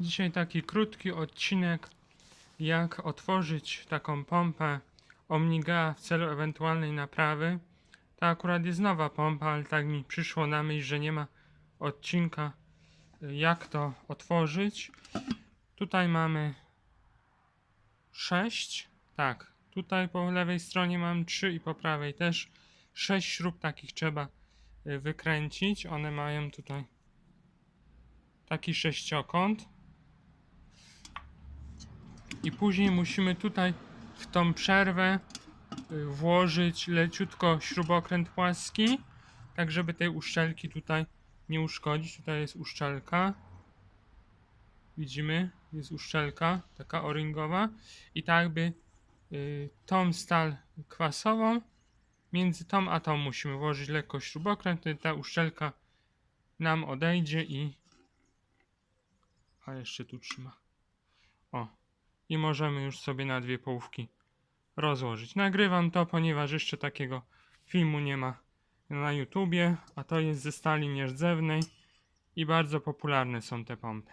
Dzisiaj taki krótki odcinek, jak otworzyć taką pompę Omniga w celu ewentualnej naprawy. To akurat jest nowa pompa, ale tak mi przyszło na myśl, że nie ma odcinka y, jak to otworzyć. Tutaj mamy 6, tak, tutaj po lewej stronie mam 3 i po prawej też 6 śrub takich trzeba y, wykręcić. One mają tutaj taki sześciokąt. I później musimy tutaj w tą przerwę y, włożyć leciutko śrubokręt płaski, tak żeby tej uszczelki tutaj nie uszkodzić. Tutaj jest uszczelka. Widzimy, jest uszczelka, taka o-ringowa. I tak jakby y, tą stal kwasową między tą a tą musimy włożyć lekko śrubokręt, wtedy ta uszczelka nam odejdzie i a jeszcze tu trzyma. O. I możemy już sobie na dwie połówki rozłożyć. Nagrywam to, ponieważ jeszcze takiego filmu nie ma na YouTubie, a to jest ze stali nierdzewnej i bardzo popularne są te pompy.